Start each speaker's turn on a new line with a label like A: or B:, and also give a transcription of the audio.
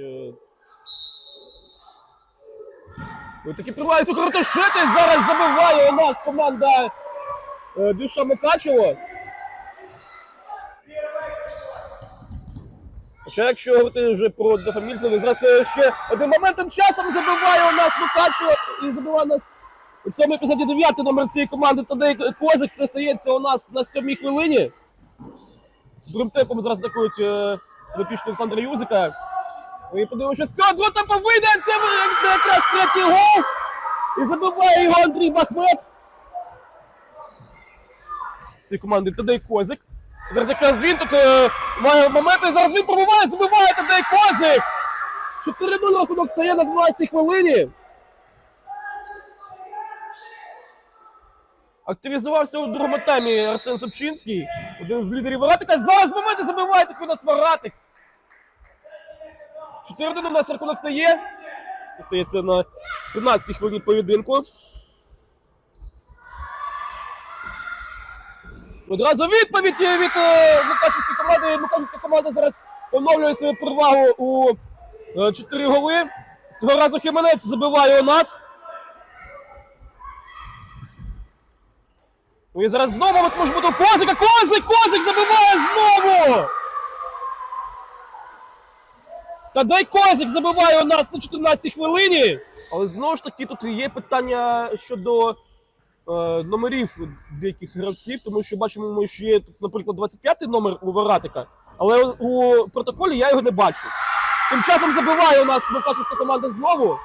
A: е, Ось таки приймається Картошитись зараз забиває у нас команда е, Дюша Мукачево. Хоча якщо говорити вже про Дефамільцеві, зараз е, ще одним моментом часом забиває у нас Мукачево і забиває нас у цьому епізоді 9 номер цієї команди Тадей Козик. Це стається у нас на сьомій хвилині. Другим темпом зараз атакують е, допічний Олександра Юзика. І подивимося, що з цього темпу вийде. Це якраз третій гол. І забиває його Андрій Бахмет. Цієї команди Тадей Козик. Зараз якраз він тут е, має моменти. Зараз він пробиває, забиває Тадей Козик. 4-0 рахунок стає на 12-й хвилині. Активізувався у другому таймі Арсен Собчинський, один з лідерів Варатика. Зараз в моменті забиває такий нас Варатик. 4 у нас рахунок стає. Стається на 13-й хвилині поєдинку. Одразу відповідь від е, Мукачівської команди. Мукачівська команда зараз поновлює свою перевагу у е, 4 голи. Цього разу Хіменець забиває у нас. Ну і зараз знову от може бути у Козика. Козик! Козик забиває знову! Та дай Козик забиває у нас на 14-й хвилині. Але знову ж таки тут є питання щодо е, номерів деяких гравців, тому що бачимо, ми, що є тут, наприклад, 25-й номер у Варатика, але у протоколі я його не бачу. Тим часом забиває у нас Мукачівська команда знову.